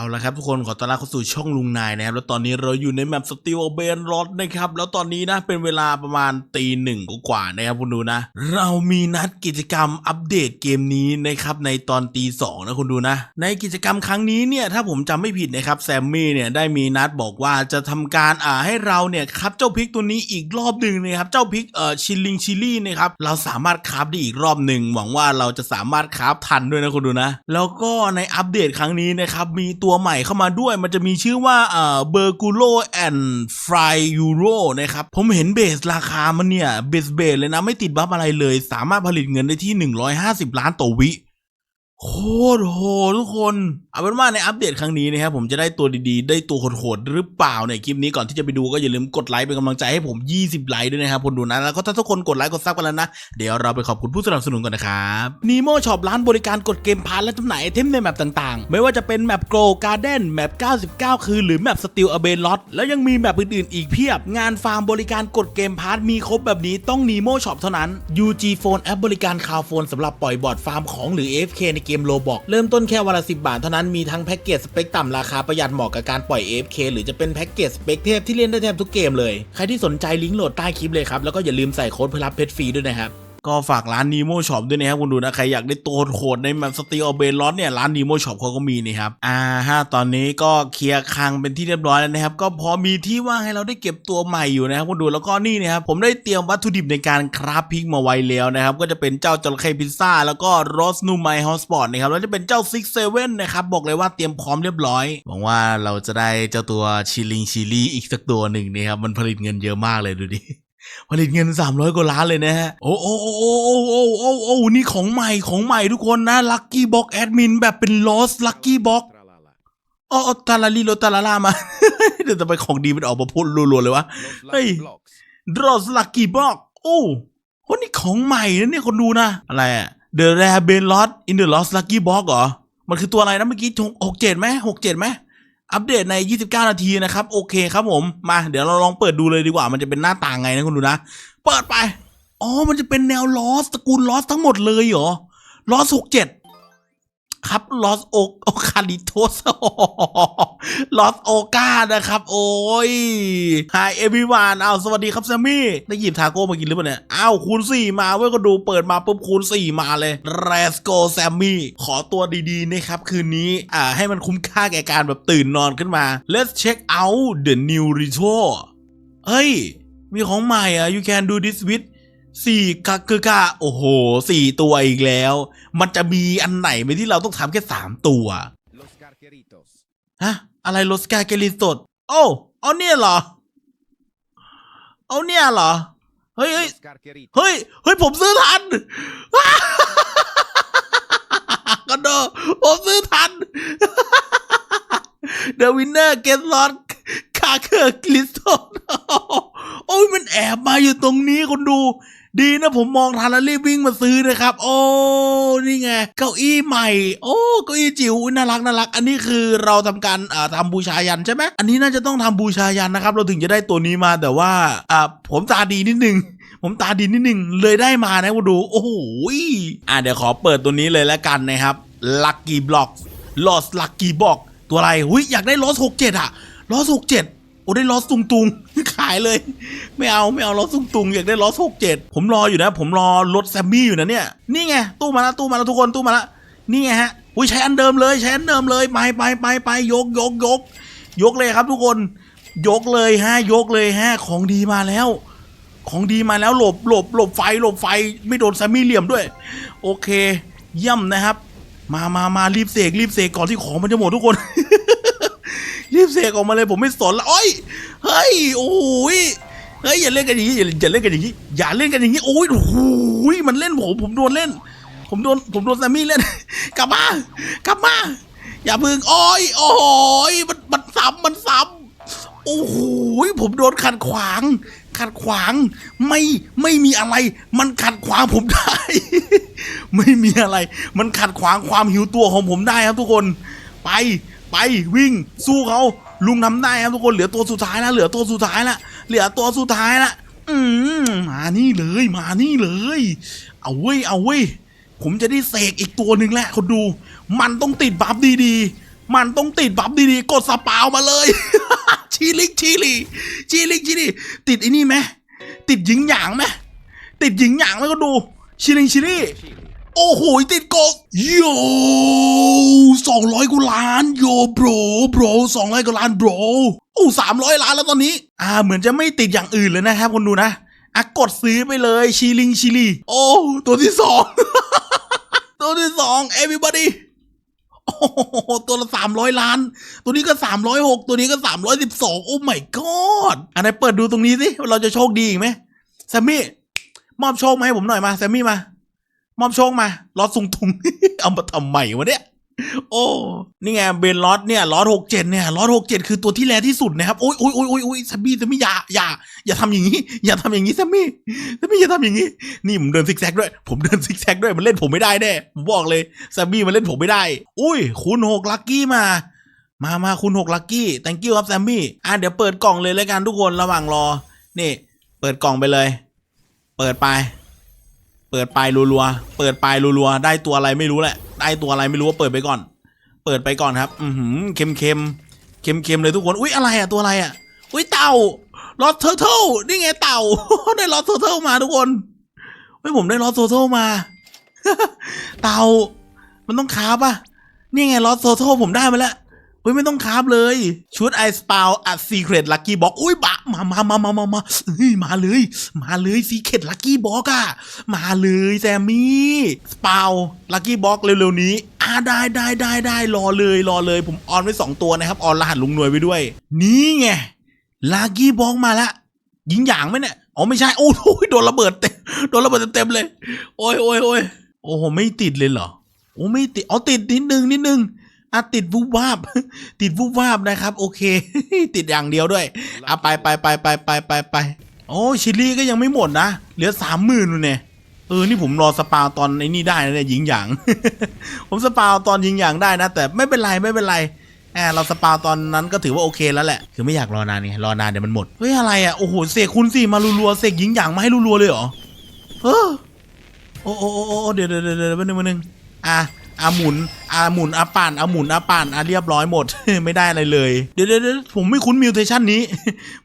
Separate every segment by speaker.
Speaker 1: เอาละครับทุกคนขอต้อนรับเข้าสู่ช่องลุงนายนะครับแล้วตอนนี้เราอยู่ในแมปสติลเบนรอดนะครับแล้วตอนนี้นะเป็นเวลาประมาณตีหนึ่งกว่าๆนะครับคุณดูนะ เรามีนัดกิจกรรมอัปเดตเกมนี้นะครับในตอนตีสองนะคุณดูนะ ในกิจกรรมครั้งนี้เนี่ยถ้าผมจำไม่ผิดนะครับแซมมี่เนี่ยได้มีนัดบอกว่าจะทำการอ่าให้เราเนี่ยครับเจ้าพริกตัวนี้อีกรอบหนึ่งนะครับเจ้าพริกเอ่อชิลลิงชิลลี่นะครับเราสามารถคราฟได้อีกรอบหนึ่งหวังว่าเราจะสามารถคราฟทันด้วยนะคุณดูนะ แล้วก็ในอัปเดตครั้งนี้นะครับมีตัววใหม่เข้ามาด้วย มันจะมีชื่อว่าเอ่อเบอร์กูโลแอนด์ฟรายยูโรนะครับ ผมเห็นเบสราคามันเนี่ยเบสเบสเลยนะ ไม่ติดบัฟอะไรเลย สามารถผลิตเงินได้ที่ 150 ล้านต่อวิ โคตรโหดทุกคนเอาเป็นว่าในอัปเดตครั้งนี้นะครับผมจะได้ตัวดีๆ ได้ตัวโหดๆหรือเปล่าในคลิปนี้ก่อนที่จะไปดูก็อย่าลืมกดไลค์เป็นกำลังใจให้ผม 20 ไลค์ด้วยนะครับคนดูนะแล้วก็ถ้าทุกคนกดไลค์กดซับกันแล้วนะ เดี๋ยวเราไปขอบคุณผู้สนับสนุนก่อนนะครับนีโมช็อปร้านบริการกดเกมพาร์และจำหน่ายไอเทมในแมปต่างๆ ไม่ว่าจะเป็นแมปโกลการ์เด้นแมป 99 คืนหรือแมปสติลอเบนลอตแล้วยังมีแมปอื่นๆ อีกเพียบ งานฟาร์มบริการกดเกมพาร์มีครบแบบนี้ต้องนีโมช็อปเท่านั้น UG Phone แอปบริการคาวโฟนสำหรับปล่อยบอร์ดฟาร์มของหรือ AFK ในเกมโลบอกเริ่มต้นแค่วันละสิบาทเท่านั้นมีทั้งแพ็กเกจสเปคต่ำราคาประหยัดเหมาะกับการปล่อย AFK หรือจะเป็นแพ็กเกจสเปคเทพที่เล่นได้แทบทุกเกมเลย ใครที่สนใจลิงก์โหลดใต้คลิปเลยครับแล้วก็อย่าลืมใส่โค้ดเพื่อรับเพชรฟรีด้วยนะครับ ก็ฝากร้าน Nemo Shop ด้วยนะครับคุณดูนะ ใครอยากได้ตัวโหดในแมปสตีลเบนลอสเนี่ย ร้าน Nemo Shop เขาก็มีนี่ครับอ่าฮะตอนนี้ก็เคลียร์คังเป็นที่เรียบร้อยแล้วนะครับ ก็พอมีที่ว่างให้เราได้เก็บตัวใหม่อยู่นะครับคุณดูแล้วก็นี่นะครับผมได้เตรียมวัตถุดิบในการคราฟพิกมาไว้แล้วนะครับ ก็จะเป็นเจ้าจระเข้พิซซ่าแล้วก็โรสนูไมฮอสปอร์ตนะครับแล้วจะเป็นเจ้าซิกเซเว่นนะครับบอกเลยว่าเตรียมพร้อมเรียบร้อยหวังว่าเราจะได้เจ้าตัวชิลิงชิลี่อีกสักตัวหนึ่งนะครับมันผลิตเงินเยอะมากเลยดูดิ ผลิตเงิน 300 กว่าล้านเลยนะฮะ โอ้โอ้โอ้โอ้โอ้โอ้โอ้นี่ของใหม่ของใหม่ทุกคนนะลัคกี้บ็อกแอดมินแบบเป็นลอสลัคกี้บ็อกอ๋อตาลาลีโลตาลาลามา เดี๋ยวจะไปของดีมันออกมาพูดรัวๆเลยวะเฮ้
Speaker 2: ย
Speaker 1: ดอสลักกี้บ็อกโอ้โหนี่ของใหม่นะเนี่ยคนดูนะ อะไรอะ The Rare b e l o t in the Lost Lucky Box เหรอ มันคือตัวอะไรนะเมื่อกี้หกเจ็ดไหมหกเจ็ดไหม อัปเดตใน 29 นาทีนะครับ โอเคครับผม มา เดี๋ยวเราลองเปิดดูเลยดีกว่า มันจะเป็นหน้าต่างไงนะคุณดูนะ เปิดไป อ๋อ มันจะเป็นแนวลอสตระกูลลอสทั้งหมดเลยเหรอลอสหกเจ็ด ครับลอสโอโอคาลิโทสลอสโอกานะครับ โอ้ยไฮเอวิวานเอาสวัสดีครับแซมมี่ ได้หยิบทาโก้มากินหรือเปล่าเนี่ยอ้าวคูณ 4 มาเว้ยก็ดูเปิดมาปุ๊บคูณ 4 มาเลยเรสโกแซมมี่ ขอตัวดีๆนะครับ คืนนี้อ่าให้มันคุ้มค่าแก่การแบบตื่นนอนขึ้นมา let's check out the new retro เฮ้ย มีของใหม่อะ you can do this with สี่กะคือกะโอ้โหสี่ตัวอีกแล้ว มันจะมีอันไหนไหมที่เราต้องทำแค่สามตัว
Speaker 2: Los Carqueritos.
Speaker 1: ฮะอะไรโรสกาเกลิสดโอ้เอาเนี่ยเหรอ เอาเนี่ยเหรอ เฮ้ยเฮ้ย
Speaker 2: Los Carqueritos.
Speaker 1: เฮ้ยเฮ้ยผมซื้อทันก็โดผมซื้อทัน The winner get lost คาเคอร์กลิสโตนโอ้ยมันแอบมาอยู่ตรงนี้คนดู ดีนะผมมองทันแล้วรีบวิ่งมาซื้อนะครับ โอ้นี่ไงเก้าอี้ใหม่ โอ้เก้าอี้จิ๋วน่ารักน่ารัก อันนี้คือเราทำการอ่าทำบูชายันใช่ไหมอันนี้น่าจะต้องทำบูชายันนะครับ เราถึงจะได้ตัวนี้มาแต่ว่าอ่าผมตาดีนิดนึงผมตาดีนิดนึงเลยได้มานะมาดู โอ้โหอะเดี๋ยวขอเปิดตัวนี้เลยแล้วกันนะครับ Lucky Block Lost Lucky Block ตัวอะไรหุยอยากได้ Lost 67อะ Lost 67 โอ้ได้ Lost ตุงตุงขายเลย ไม่เอาไม่เอา Lost ตุงตุงอยากได้ Lost 67ผมรออยู่นะ ผมรอรถแซมมี่อยู่นะเนี่ยนี่ไงตู้มาแล้วตู้มาแล้วทุกคนตู้มาแล้วนี่ไงฮะอุ้ยใช้อันเดิมเลยใช้อันเดิมเลยไปไปไปไปยกยกยก ยกเลยครับทุกคน ยกเลยฮะยกเลยฮะของดีมาแล้ว ของดีมาแล้วหลบหลบหลบไฟหลบไฟไม่โดนแซมมี่เหลี่ยมด้วย โอเค เยี่ยมนะครับ มามามารีบเสกรีบเสกก่อนที่ของมันจะหมดทุกคน รีบเสกออกมาเลยผมไม่สนละโอ้ยเฮ้ยโอ้ยเฮ้ยอย่าเล่นกันอย่างนี้อย่าอย่าเล่นกันอย่างนี้อย่าเล่นกันอย่างนี้โอ้ยโอ้ยมันเล่นผมผมโดนเล่น ผมโดนผมโดนแซมมี่เล่น กลับมากลับมาอย่าพึ่งโอ้ยโอ้ยมันมันซ้ำมันซ้ำโอ้โหผมโดนขัดขวาง ขัดขวางไม่ไม่มีอะไร มันขัดขวางผมได้ ไม่มีอะไร มันขัดขวางความหิวตัวของผมได้ครับทุกคน ไป ไปวิ่งสู้เขาลุงทำได้ครับทุกคนเหลือตัวสุดท้ายแล้วเหลือตัวสุดท้ายละเหลือตัวสุดท้ายละอืมมานี่เลยมานี่เลย เอาเว้ยเอาเว้ยผมจะได้เสกอีกตัวหนึ่งแหละคนดู มันต้องติดบัฟดีๆ มันต้องติดบัฟดีๆ กดสปาวมาเลยชีลิกชีลีชีลิกชีลีติดไอ้นี่ไหมติดหยิงหยางไหมติดหยิงหยางแล้วก็ดูชิลิงชิลี่ อ้โห ติดโกโยสองร้อยกว่าล้านโยโบรโบรสองร้อยกว่าล้านโบรโอ้สามร้อยล้านแล้วตอนนี้ อ่า เหมือนจะไม่ติดอย่างอื่นเลยนะครับคนดูนะอะกดซื้อไปเลยชีลิงชิลีโอ้ตัวที่สองตัวที่สอง everybody โอ้ตัวละสามร้อยล้าน ตัวนี้ก็สามร้อยหกตัวนี้ก็สามร้อยสิบสองโอ้ my god อันไหนเปิดดูตรงนี้สิ เราจะโชคดีอีกไหมแซมมี่ มอบโชคมาให้ผมหน่อยมา แซมมี่มา มอบโชคมาลอดสุงทุง เอามาทำใหม่วะเนี่ย โอ้ นี่ไงเบนลอสเนี่ยลอสหกเจ็ดเนี่ยลอสหกเจ็ดคือตัวที่แรที่สุดนะครับ โอ้ยโอ้ยโอ้ยโอ้ยโอ้ยแซมมี่แซมมี่อย่าอย่าอย่าทำอย่างนี้ อย่าทำอย่างนี้แซมมี่แซมมี่อย่าทำอย่างนี้ นี่ผมเดินซิกแซกด้วย ผมเดินซิกแซกด้วย มันเล่นผมไม่ได้แน่ ผมบอกเลยแซมมี่มันเล่นผมไม่ได้ อุ้ย คูณหกลัคกี้มา มามาคูณหกลัคกี้ thank you ครับแซมมี่อะเดี๋ยวเปิดกล่องเลยแล้วกันทุกคน ระหว่างรอ นี่ เปิดกล่องไปเลย เปิดไป เปิดไปรัวๆ เปิดไปรัวๆ ได้ตัวอะไรไม่รู้แหละ ได้ตัวอะไรไม่รู้ว่าเปิดไปก่อน เปิดไปก่อนครับ อือหือเค็มเค็มเค็มเค็มๆเลยทุกคน อุ้ยอะไรอะตัวอะไรอะอุ้ยเต่าลอสเทอร์เทลนี่ไงเต่า ได้ลอสเทอร์เทลมาทุกคนเฮ้ยผมได้ลอสเทอร์เทลมา เต่า มันต้องคาบอะนี่ไงลอสเทอร์เทลผมได้มาแล้ว เฮ้ยไม่ต้องคาบเลย ชุดไอสปาวอัดซีเครตลักกี้บ็อกอุ้ยบะมามามามามามาเฮ้ยมาเลย มาเลยซีเครตลักกี้บ็อกอะมาเลยแซมมี่สปาวลักกี้บ็อกเร็วๆนี้อ่าได้ได้ได้ได้รอเลยรอเลย ผมออนไว้สองตัวนะครับ ออนรหัสลุงหน่วยไว้ด้วย นี่ไงลักกี้บ็อกมาละยิงหยางไหมเนี่ยอ๋อไม่ใช่โอ้โหโดนระเบิดเต็มโดนระเบิดเต็มเลย โอ้ยโอ้ยโอ้ยโอ้โหไม่ติดเลยเหรอโอ้ไม่ติดอ๋อติดนิดนึงนิดนึง อะติดวูบวาบ ติดวูบวาบนะครับ โอเค ติดอย่างเดียวด้วยอะไปไปไปไปไปไปไปโอ้ชิลลี่ก็ยังไม่หมดนะ เหลือสามหมื่นเนี่ยเออ นี่ผมรอสปาตอนไอ้นี่ได้นะเนี่ยยิงหยาง ผมสปาตอนยิงหยางได้นะ แต่ไม่เป็นไรไม่เป็นไรแอบเราสปาตอนนั้นก็ถือว่าโอเคแล้วแหละ คือไม่อยากรอนานไงรอนานเดี๋ยวมันหมด เฮ้ยอะไรอะ โอ้โห เสกคุณสี่มารัวๆ เสกยิงหยางมาให้รัวๆเลยเหรอ เออ โอ้โอ้โอ้โอ้เดี๋ยวเดี๋ยวเดี๋ยวเดี๋ยวนึงแป๊บนึงอะ อะหมุนอะหมุนอะปั่นอะหมุนอะปั่นอะเรียบร้อยหมด ไม่ได้อะไรเลยเดี๋ยวเดี๋ยวเดี๋ยวผมไม่คุ้นมิวเทชันนี้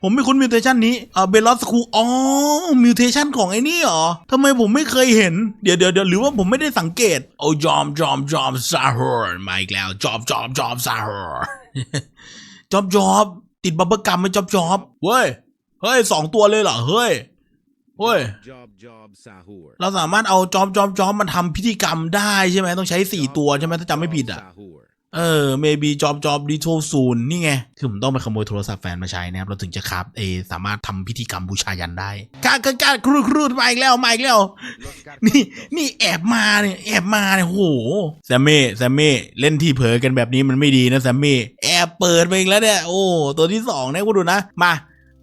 Speaker 1: ผมไม่คุ้นมิวเทชันนี้เออเบลลอสคูอ๋อมิวเทชันของไอ้นี่เหรอทำไมผมไม่เคยเห็น เดี๋ยวเดี๋ยวเดี๋ยวหรือว่าผมไม่ได้สังเกตโอ้จอมจอมจอมซาฮอร์มาอีกแล้วจอมจอมจอมซาฮอร์จอบจอบติดบับเบิ้ลกัมไหมจอบจอบเว้ยเฮ้ยสองตัวเลยเหรอเฮ้ย เฮ้ย
Speaker 2: Job Job Sahur
Speaker 1: เราสามารถเอาจอมจอมจอมมันทำพิธีกรรมได้ใช่ไหมต้องใช้สี่ตัวใช่ไหมถ้าจำไม่ผิดอะ
Speaker 2: Sahur
Speaker 1: เออ maybe job job little soon นี่ไง คือผมต้องไปขโมยโทรศัพท์แฟนมาใช้นะครับ เราถึงจะครับเออสามารถทำพิธีกรรมบูชายันได้กากากาครูครูมาอีกแล้ว มาอีกแล้ว นี่ นี่แอบมาเนี่ย แอบมาเนี่ยโห แซมมี่แซมมี่เล่นที่เผลอกันแบบนี้มันไม่ดีนะแซมมี่แอบเปิดไปอีกแล้วเนี่ย โอ้ ตัวที่สองเนี่ยกูดูนะ มา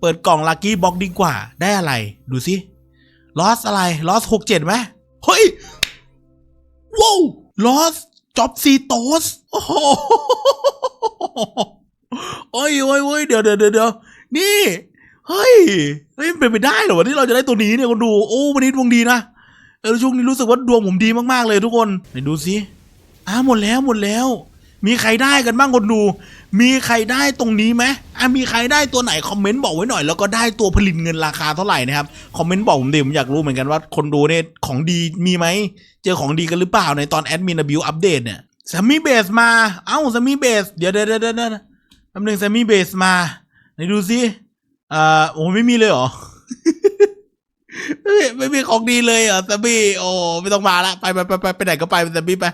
Speaker 1: เปิดกล่องลัคกี้บ็อกดีกว่าได้อะไร ดูสิลอสอะไรลอสหกเจ็ดไหมเฮ้ยว้าวลอสจ็อบซีโตสโอ้โหโอ้ยโอ้ยโอ้ยเดี๋ยวเดี๋ยวเดี๋ยวนี่เฮ้ยเฮ้ยมันเป็นไปได้เหรอวะที่เราจะได้ตัวนี้เนี่ยคนดูโอ้วันนี้ดวงดีนะเออช่วงนี้รู้สึกว่าดวงผมดีมากๆเลยทุกคนไหนดูสิอ้าหมดแล้วหมดแล้ว มีใครได้กันบ้างคนดู มีใครได้ตรงนี้ไหมอะมีใครได้ตัวไหนคอมเมนต์บอกไว้หน่อย แล้วก็ได้ตัวผลิตเงินราคาเท่าไหร่นะครับ คอมเมนต์บอกผมดิผมอยากรู้เหมือนกันว่าคนดูเนี่ยของดีมีไหม เจอของดีกันหรือเปล่าในตอนแอดมินบิวอัปเดตเนี่ยแซมมี่เบสมา เอ้าแซมมี่เบส เดี๋ยวเดี๋ยวเดี๋ยวเดี๋ยวแป๊บนึงแซมมี่เบสมา ไหนดูสิอ่าโอ้ไม่มีเลยเหรอไม่ไม่มีของดีเลยเหรอแซมมี่ โอ้ไม่ต้องมาละ ไปไปไปไปไปไหนก็ไปแซมมี่ไป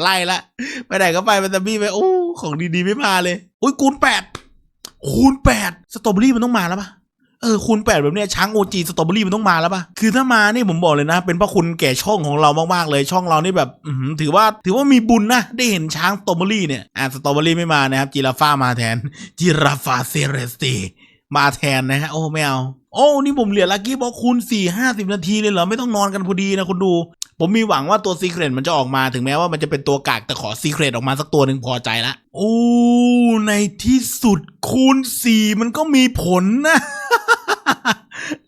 Speaker 1: ไล่ละไปไหนก็ไปแซมมี่ไปโอ้ของดีๆไม่มาเลย อุ้ยคูณแปดคูณแปดสตรอเบอรี่มันต้องมาแล้วปะเออคูณแปดแบบเนี้ยช้างโอจีสตรอเบอรี่มันต้องมาแล้วปะคือถ้ามานี่ผมบอกเลยนะ เป็นพระคุณแก่ช่องของเรามากๆเลยช่องเรานี่แบบถือว่าถือว่ามีบุญนะ ได้เห็นช้างสตรอเบอรี่เนี่ยอ่าสตรอเบอรี่ไม่มานะครับจิราฟามาแทนจิราฟาเซเรสตีมาแทนนะฮะโอ้ไม่เอาโอ้ นี่ผมเหลือลักกี้บอกคูณสี่ห้าสิบนาทีเลยเหรอ ไม่ต้องนอนกันพอดีนะคุณดู ผมมีหวังว่าตัวซีเครตมันจะออกมาถึงแม้ว่ามันจะเป็นตัวกากแต่ขอซีเครตออกมาสักตัวหนึ่งพอใจละโอ้ในที่สุดคูณสี่มันก็มีผลนะ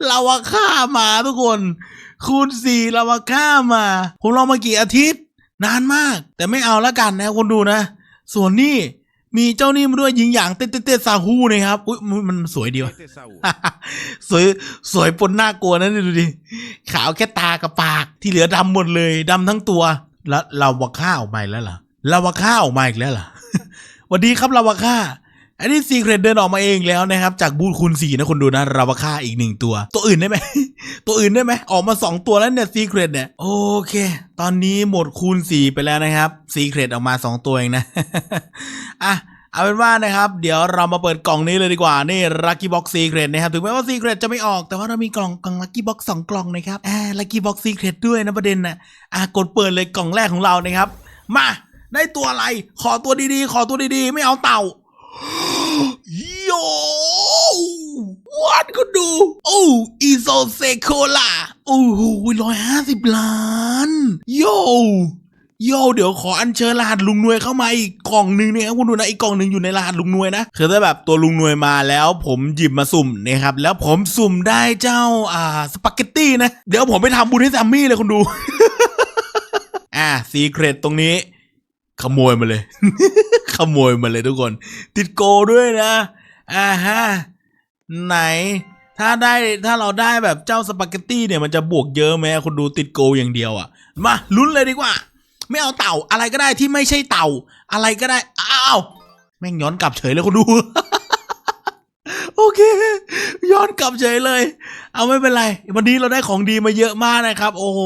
Speaker 1: เราว่าค่ามาทุกคน คูณสี่เราว่าค่ามา ผมลองมากี่อาทิตย์ นานมาก แต่ไม่เอาละกันนะคนดูนะ ส่วนนี่ มีเจ้านี่มาด้วยยิงอย่างเต้เต้เต้ซาฮูนะครับ อุ้ยมันสวยดีวะสวยสวยปนน่ากลัวนะดูดิ ขาวแค่ตากับปาก ที่เหลือดำหมดเลยดำทั้งตัว แล้วลาวาค่าออกมาแล้วเหรอลาวาค่าออกมาอีกแล้วเหรอวัสดีครับลาวาค่าอันนี้ซีเครตเดินออกมาเองแล้วนะครับ จากบูธคูณสี่นะคนดูนะลาวาค่าอีกหนึ่งตัว ตัวอื่นได้ไหม ตัวอื่นได้ไหมออกมาสองตัวแล้วเนี่ยซีเครตเนี่ย โอเค ตอนนี้หมดคูณสีไปแล้วนะครับซีเครตออกมาสองตัวเองนะ อะเอาเป็นว่านะครับ เดี๋ยวเรามาเปิดกล่องนี้เลยดีกว่านี่ Lucky Box Secret นะครับถึงแม้ว่า Secret จะไม่ออกแต่ว่าเรามีกล่องกล่อง Lucky Box สองกล่องนะครับอ่า Lucky Box Secret ด้วยนะประเด็นนะอะกดเปิดเลยกล่องแรกของเรานะครับ มาได้ตัวอะไร ขอตัวดีๆ ขอตัวดีๆ ไม่เอาเต่าโย วัดก็ดู โอ้อีโซเซโคล่าโอ้โหร้อยห้าสิบล้าน โยโยเดี๋ยวขออัญเชิญรหัสลุงนวยเข้ามาอีกกล่องหนึ่งนี่ยครับคุณดูนะอีกกล่องหนึ่งอยู่ในรหัสลุงนวยนะคือถ้าแบบตัวลุงนวยมาแล้วผมหยิบมาสุ่มนะครับแล้วผมสุ่มได้เจ้าอ่าสปาเกตตี้นะ เดี๋ยวผมไปทำบุญให้แซมมี่เลยคุณดู อ่าซีเครตตรงนี้ ขโมยมาเลย ขโมยมาเลยทุกคน ติดโกด้วยนะอ่าฮะ ไหน ถ้าได้ถ้าเราได้แบบเจ้าสปาเกตตี้เนี่ยมันจะบวกเยอะไหมคนดูติดโกอย่างเดียวอะ่ะ มาลุ้นเลยดีกว่า ไม่เอาเต่าอะไรก็ได้ที่ไม่ใช่เต่า อะไรก็ได้อ้าวแม่งย้อนกลับเฉยเลยคนดู เค ย้อนกลับเฉยเลย เอาไม่เป็นไร วันนี้เราได้ของดีมาเยอะมากนะครับ โอ้โห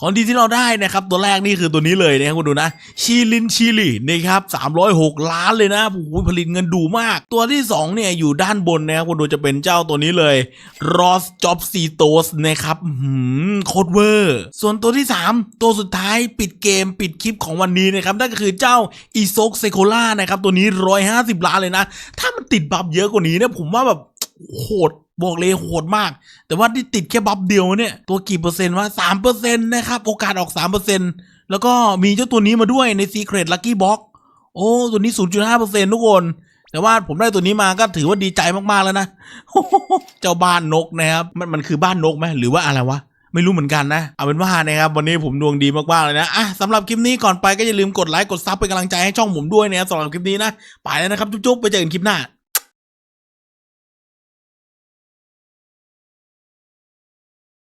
Speaker 1: ของดีที่เราได้นะครับ ตัวแรกนี่คือตัวนี้เลยนะครับคุณดูนะ ชีลินชิลีนะครับ306 ล้านเลยนะโอ้ผลิตเงินดูมาก ตัวที่2เนี่ยอยู่ด้านบนนะครับคุณดูจะเป็นเจ้าตัวนี้เลยรอสจ็อบซีโตสนะครับหืมโคตรเวอร์ส่วนตัวที่ 3 ตัวสุดท้ายปิดเกมปิดคลิปของวันนี้นะครับนั่นก็คือเจ้าอีโซกเซโคล่านะครับตัวนี้ 150 ล้านเลยนะ ถ้ามันติดบัฟเยอะกว่านี้เนี่ยผมว่าแบบ โหดบอกเลยโหดมาก แต่ว่าที่ติดแค่บัฟเดียวเนี่ย ตัวกี่เปอร์เซ็นต์ว่าสามเปอร์เซ็นต์นะครับ โอกาสออกสามเปอร์เซ็นต์แล้วก็มีเจ้าตัวนี้มาด้วยใน Secret Lucky Box โอ้ ตัวนี้0.5เปอร์เซ็นต์ทุกคน แต่ว่าผมได้ตัวนี้มาก็ถือว่าดีใจมากๆแล้วนะ เจ้าบ้านนกนะครับ มันมันคือบ้านนกไหมหรือว่าอะไรวะไม่รู้เหมือนกันนะ เอาเป็นว่านะครับ วันนี้ผมดวงดีมากๆเลยนะ อะสำหรับคลิปนี้ก่อนไปก็อย่าลืมกดไลค์ กดซับเป็นกำลังใจให้ช่องผมด้วยนะครับสำหรับคลิปนี้นะ ไปแล้วนะครับ จุ๊บๆ ไปเจอกันคลิปหน้า